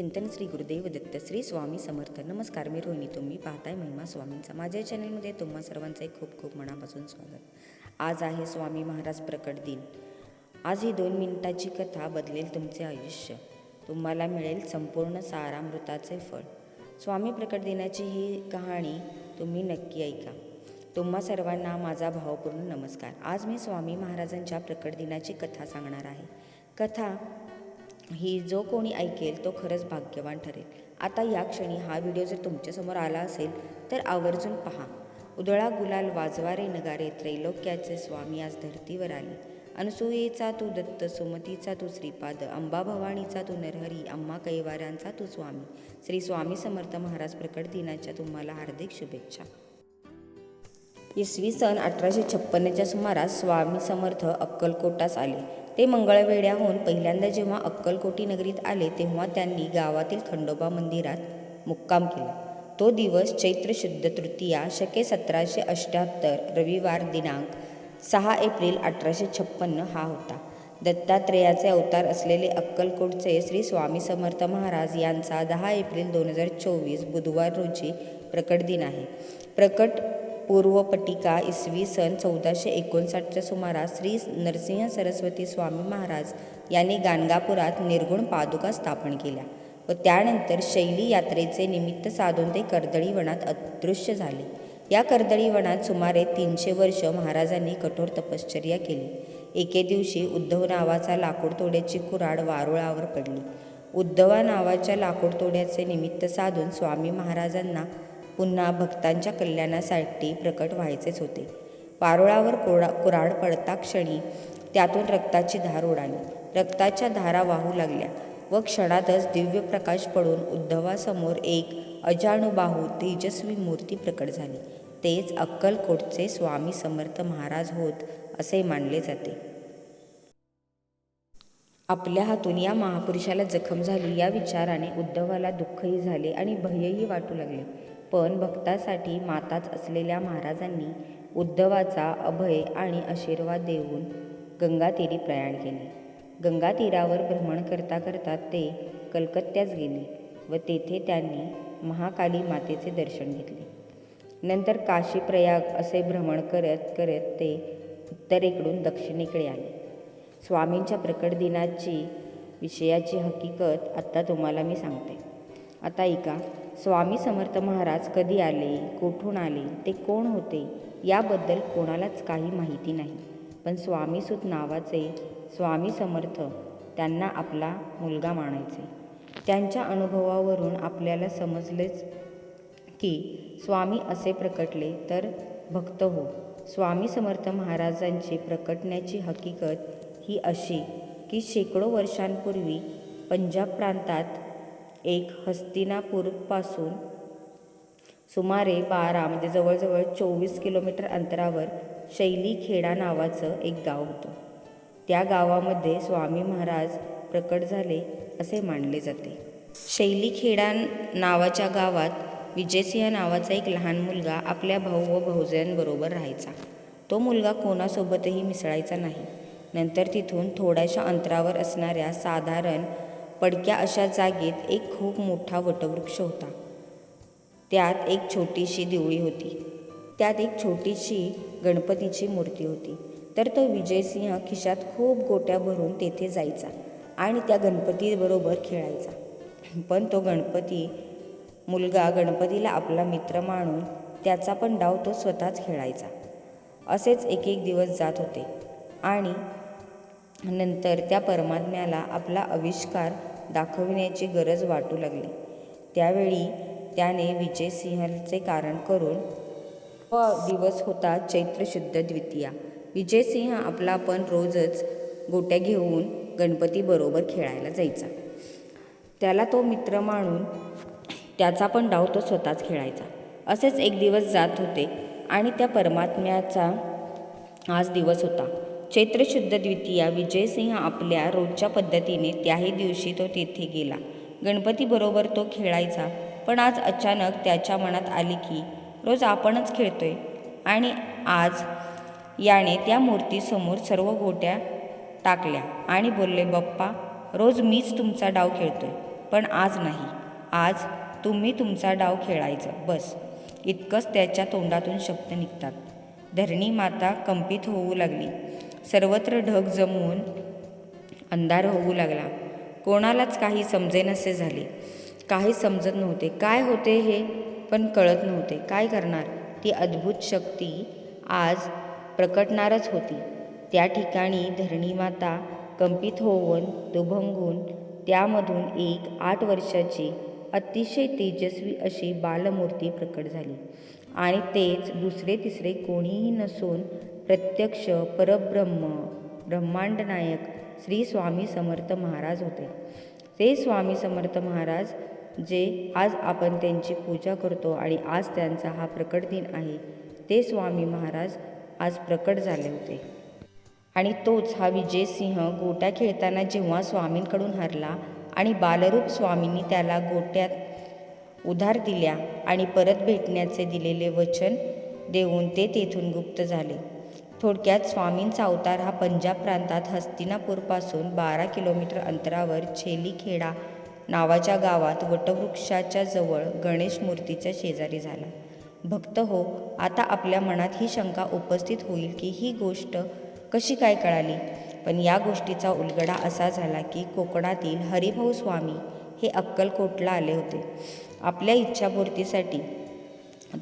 चिंतन श्री गुरुदेव दत्त श्री स्वामी समर्थ. नमस्कार मी रोहिणी. तुम्ही पाहताय महिमा स्वामींचा. माझ्या चॅनलमध्ये तुम्हा सर्वांचे खूप खूप मनापासून स्वागत. आज आहे स्वामी महाराज प्रकट दिन. आज ही दोन मिनिटाची कथा बदलेल तुमचे आयुष्य. तुम्हाला मिळेल संपूर्ण सारामृताचे फळ. स्वामी प्रकट दिनाची ही कहाणी तुम्ही नक्की ऐका. तुम्हा सर्वांना माझा भावपूर्ण नमस्कार. आज मी स्वामी महाराजांच्या प्रकट दिनाची कथा सांगणार आहे. कथा ही जो कोणी ऐकेल तो खरंच भाग्यवान ठरेल. आता या क्षणी हा व्हिडिओ जर तुमच्यासमोर आला असेल तर आवर्जून पहा. उदळा गुलाल वाजवारे नगारे त्रैलोक्याचे स्वामी आज धर्तीवर आले. अनसुयेचा तू दत्त सुमतीचा तू श्रीपाद अंबा भवानीचा तू नरहरी अम्मा कैवाऱ्यांचा तू स्वामी. श्री स्वामी समर्थ महाराज प्रकट दिनाच्या तुम्हाला हार्दिक शुभेच्छा. इसवी सन अठराशे छप्पन्नच्या सुमारास स्वामी समर्थ अक्कलकोटास आले. ते मंगळवेड्याहून पहिल्यांदा जेव्हा अक्कलकोटी नगरीत आले तेव्हा त्यांनी गावातील खंडोबा मंदिरात मुक्काम केला. तो दिवस चैत्र शुद्ध तृतीया शके सतराशे अष्ट्याहत्तर रविवार दिनांक सहा एप्रिल अठराशे छप्पन्न हा होता. दत्तात्रेयाचे अवतार असलेले अक्कलकोटचे श्री स्वामी समर्थ महाराज यांचा दहा एप्रिल दोन हजार चोवीस बुधवार रोजी प्रकट दिन आहे. प्रकट पूर्वपटिका इसवी सन चौदाशे एकोणसाठच्या सुमारास श्री नरसिंह सरस्वती स्वामी महाराज यांनी गाणगापुरात निर्गुण पादुका स्थापन केल्या व त्यानंतर शैली यात्रेचे निमित्त साधून ते कर्दळीवनात अदृश्य झाले. या कर्दळीवनात सुमारे तीनशे वर्ष महाराजांनी कठोर तपश्चर्या केली. एके दिवशी उद्धव नावाचा लाकूडतोड्याची कुराड कुऱ्हाड वारुळावर पडली. उद्धवा नावाच्या लाकूडतोड्याचे निमित्त साधून स्वामी महाराजांना पुन्हा भक्तांच्या कल्याणासाठी प्रकट व्हायचेच होते. पारोळावर कोडा कुराड पडता क्षणी त्यातून रक्ताची धार उडाली. रक्ताच्या धारा वाहू लागल्या व क्षणातच दिव्य प्रकाश पडून उद्धवासमोर एक अजाणुबाहू तेजस्वी मूर्ती प्रकट झाली. तेच अक्कलकोटचे स्वामी समर्थ महाराज होत असे मानले जाते. आपल्या हातून या महापुरुषाला जखम झाली या विचाराने उद्धवाला दुःखही झाले आणि भयही वाटू लागले. पण भक्तासाठी माताच असलेल्या महाराजांनी उद्धवाचा अभय आणि आशीर्वाद देऊन गंगातीरी प्रयाण केले. गंगातीरावर भ्रमण करता करता ते कलकत्त्यास गेले व तेथे त्यांनी महाकाली मातेचे दर्शन घेतले. नंतर काशी प्रयाग असे भ्रमण करत करत ते उत्तरेकडून दक्षिणेकडे आले. स्वामींच्या प्रकट दिनाची विषयाची हकीकत आत्ता तुम्हाला मी सांगते. आता ऐका. स्वामी समर्थ महाराज कधी आले कुठून आले ते कोण होते याबद्दल कोणालाच काही माहिती नाही. पण स्वामीसुत नावाचे स्वामी समर्थ त्यांना आपला मुलगा मानायचे. त्यांच्या अनुभवावरून आपल्याला समजलेच की स्वामी असे प्रकटले तर भक्त हो. स्वामी समर्थ महाराजांची प्रकटण्याची हकीकत ही अशी की शेकडो वर्षांपूर्वी पंजाब प्रांतात एक हस्तिनापूरपासून सुमारे बारा म्हणजे जवळजवळ चोवीस किलोमीटर अंतरावर शैलीखेडा नावाचं एक गाव होतं. त्या गावामध्ये स्वामी महाराज प्रकट झाले असे मानले जाते. शैलीखेडा नावाच्या गावात विजयसिंह नावाचा एक लहान मुलगा आपल्या भाऊ व भाऊजयांबरोबर राहायचा. तो मुलगा कोणासोबतही मिसळायचा नाही. नंतर तिथून थोड्याशा अंतरावर असणाऱ्या साधारण पडक्या अशा जागेत एक खूप मोठा वटवृक्ष होता. त्यात एक छोटीशी देवळी होती. त्यात एक छोटीशी गणपतीची मूर्ती होती. तर तो विजयसिंह खिशात खूप गोट्या भरून तेथे जायचा आणि त्या गणपतीबरोबर खेळायचा. पण तो गणपती मुलगा गणपतीला आपला मित्र मानून त्याचा पण डाव तो स्वतःच खेळायचा. असेच एक एक दिवस जात होते आणि नंतर त्या परमात्म्याला आपला आविष्कार दाखविण्याची गरज वाटू लागली. त्यावेळी त्याने विजयसिंहचे कारण करून व दिवस होता चैत्र शुद्ध द्वितीया. विजयसिंह आपला पण रोजच गोट्या घेऊन गणपतीबरोबर खेळायला जायचा. त्याला तो मित्र मानून त्याचा पण डाव तो स्वतःच खेळायचा. असेच एक दिवस जात होते आणि त्या परमात्म्याचा आज दिवस होता. चैत्रशुद्ध द्वितीया विजयसिंह आपल्या रोजच्या पद्धतीने त्याही दिवशी तो तेथे गेला. गणपतीबरोबर तो खेळायचा पण आज अचानक त्याच्या मनात आले की रोज आपणच खेळतोय. आणि आज याने त्या मूर्तीसमोर सर्व गोट्या टाकल्या आणि बोलले बाप्पा रोज मीच तुमचा डाव खेळतोय पण आज नाही. आज तुम्ही तुमचा डाव खेळायचं बस. इतकंच त्याच्या तोंडातून शब्द निघतात. धरणी माता कंपित होऊ लागली. सर्वत्र ढग जमून अंधार होऊ लागला. कोणालाच काही समजेनसे झाले. काही समजत नव्हते. काय होते हे पण कळत नव्हते. काय करणार? ती अद्भुत शक्ती आज प्रकटणारच होती. त्या ठिकाणी धरणीमाता कंपित होऊन दुभंगून त्यामधून एक आठ वर्षाची अतिशय तेजस्वी अशी बालमूर्ती प्रकट झाली. आणि तेच दुसरे तिसरे कोणीही नसून प्रत्यक्ष परब्रह्म ब्रह्मांड नायक श्री स्वामी समर्थ महाराज होते. ते स्वामी समर्थ महाराज जे आज आपण त्यांची पूजा करतो आणि आज त्यांचा हा प्रकट दिन आहे ते स्वामी महाराज आज प्रकट झाले होते. आणि तोच हा विजयसिंह गोट्या खेळताना जेव्हा स्वामींकडून हरला आणि बालरूप स्वामींनी त्याला गोट्यात उधार दिल्या आणि परत भेटण्याचे दिलेले वचन देऊन ते तेथून गुप्त झाले. थोडक्यात स्वामींचा अवतार हा पंजाब प्रांतात हस्तिनापूरपासून बारा किलोमीटर अंतरावर छेलीखेडा नावाच्या गावात वटवृक्षाच्या जवळ गणेश मूर्तीच्या शेजारी झाला. भक्त हो आता आपल्या मनात ही शंका उपस्थित होईल की ही गोष्ट कशी काय कळाली? पण या गोष्टीचा उलगडा असा झाला की कोकणातील हरिभाऊ स्वामी हे अक्कलकोटला आले होते. आपल्या इच्छापूर्तीसाठी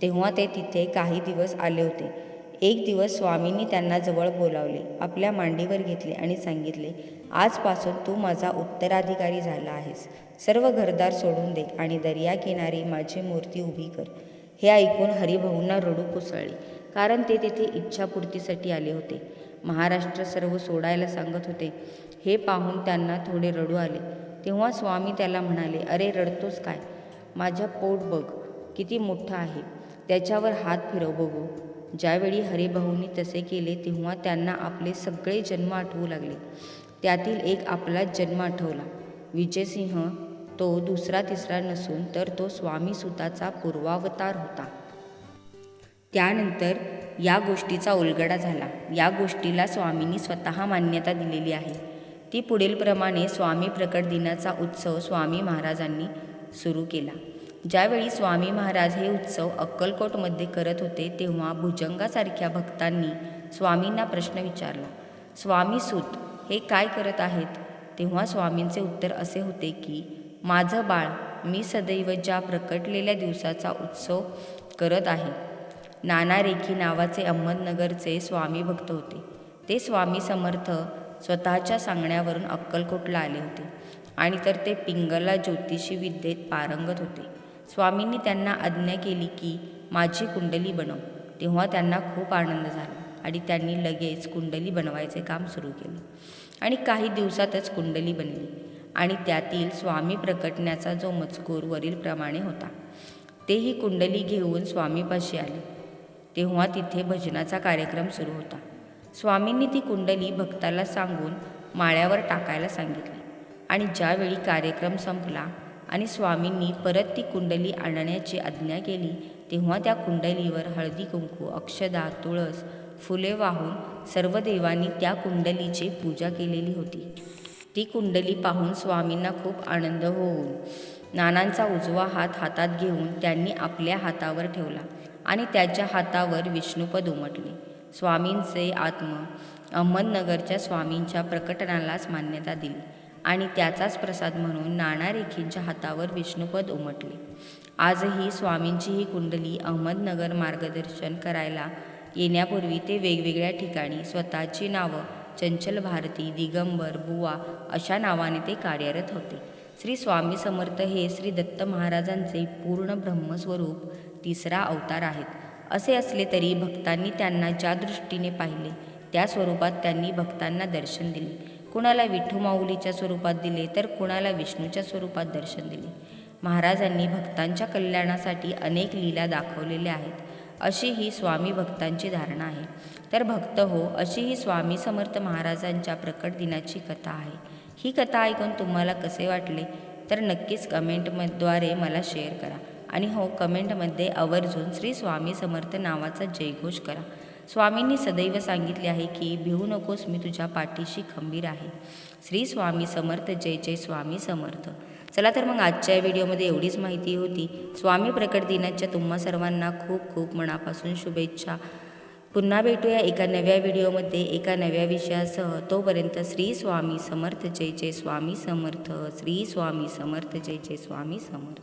तेव्हा ते तिथे काही दिवस आले होते. एक दिवस स्वामींनी त्यांना जवळ बोलावले आपल्या मांडीवर घेतले आणि सांगितले आजपासून तू माझा उत्तराधिकारी झाला आहेस. सर्व घरदार सोडून दे आणि दर्याकिनारी माझी मूर्ती उभी कर. हे ऐकून हरिभाऊंना रडू कोसळले कारण ते तेथे इच्छापूर्तीसाठी आले होते. महाराष्ट्र सर्व सोडायला सांगत होते. हे पाहून त्यांना थोडे रडू आले. तेव्हा स्वामी त्याला म्हणाले अरे रडतोस काय? माझ्या पोट बघ किती मोठं आहे. त्याच्यावर हात फिरव बघू. ज्यावेळी हरिभाऊंनी तसे केले तेव्हा त्यांना आपले सगळे जन्म आठवू लागले. त्यातील एक आपलाच जन्म आठवला. विजयसिंह तो दुसरा तिसरा नसून तर तो स्वामी सुताचा पूर्वावतार होता. त्यानंतर या गोष्टीचा उलगडा झाला. या गोष्टीला स्वामींनी स्वतः मान्यता दिलेली आहे. ती पुढीलप्रमाणे स्वामी प्रकट दिनाचा उत्सव स्वामी महाराजांनी सुरू केला. ज्यावेळी स्वामी महाराज हे उत्सव अक्कलकोटमध्ये करत होते तेव्हा भुजंगासारख्या भक्तांनी स्वामींना प्रश्न विचारला स्वामी सूत हे काय करत आहेत? तेव्हा स्वामींचे उत्तर असे होते की माझं बाळ मी सदैव ज्या प्रकटलेल्या दिवसाचा उत्सव करत आहे नाना रेखी नावाचे अहमदनगरचे स्वामी भक्त होते. ते स्वामी समर्थ स्वतःच्या सांगण्यावरून अक्कलकोटला आले होते आणि तर ते पिंगला ज्योतिषी विद्येत पारंगत होते. स्वामींनी त्यांना आज्ञा केली की माझी कुंडली बनव. तेव्हा त्यांना खूप आनंद झाला आणि त्यांनी लगेच कुंडली बनवायचे काम सुरू केले. आणि काही दिवसातच कुंडली बनली आणि त्यातील स्वामी प्रकटण्याचा जो मजकूर वरीलप्रमाणे होता तेही कुंडली घेऊन स्वामीपाशी आले. तेव्हा तिथे भजनाचा कार्यक्रम सुरू होता. स्वामींनी ती कुंडली भक्ताला सांगून माळ्यावर टाकायला सांगितली आणि ज्यावेळी कार्यक्रम संपला आणि स्वामींनी परत ती कुंडली आणण्याची आज्ञा केली. तेव्हा त्या कुंडलीवर हळदी कुंकू अक्षदा तुळस फुले वाहून सर्व देवांनी त्या कुंडलीची पूजा केलेली होती. ती कुंडली पाहून स्वामींना खूप आनंद होऊन नानांचा उजवा हात हातात घेऊन त्यांनी आपल्या हातावर ठेवला आणि त्याच्या हातावर विष्णुपद उमटले. स्वामींचे आत्म अहमदनगरच्या स्वामींच्या प्रकटनालाच मान्यता दिली. आणि त्याचाच प्रसाद म्हणून नाना रेखींच्या हातावर विष्णुपद उमटले. आजही स्वामींची ही कुंडली अहमदनगर मार्गदर्शन करायला येण्यापूर्वी ते वेगवेगळ्या ठिकाणी स्वतःची नावं चंचल भारती दिगंबर बुवा अशा नावाने ते कार्यरत होते. श्री स्वामी समर्थ हे श्री दत्त महाराजांचे पूर्ण ब्रह्मस्वरूप तिसरा अवतार आहेत. असे असले तरी भक्तांनी त्यांना ज्या दृष्टीने पाहिले त्या स्वरूपात त्यांनी भक्तांना दर्शन दिले. कुणाला विठ्ठू माऊलीच्या स्वरूपात दिले तर कुणाला विष्णूच्या स्वरूपात दर्शन दिले. महाराजांनी भक्तांच्या कल्याणासाठी अनेक लीला दाखवलेल्या आहेत. अशी ही स्वामी भक्तांची धारणा आहे. तर भक्त हो अशी ही स्वामी समर्थ महाराजांच्या प्रकट दिनाची कथा आहे. ही कथा ऐकून तुम्हाला कसे वाटले? तर नक्कीच कमेंटद्वारे मला शेअर करा. आणि हो कमेंटमध्ये आवर्जून श्री स्वामी समर्थ नावाचा जयघोष करा. स्वामींनी सदैव सांगितले आहे की भिवू नकोस मी तुझ्या पाठीशी खंबीर आहे. श्री स्वामी समर्थ जय जय स्वामी समर्थ. चला तर मग आजच्या व्हिडिओमध्ये एवढीच माहिती होती. स्वामी प्रकट दिनाच्या तुम्हा सर्वांना खूप खूप मनापासून शुभेच्छा. पुन्हा भेटूया एका नव्या व्हिडिओमध्ये एका नव्या विषयासह. तोपर्यंत श्री स्वामी समर्थ जय जय स्वामी समर्थ. श्री स्वामी समर्थ जय जय स्वामी समर्थ.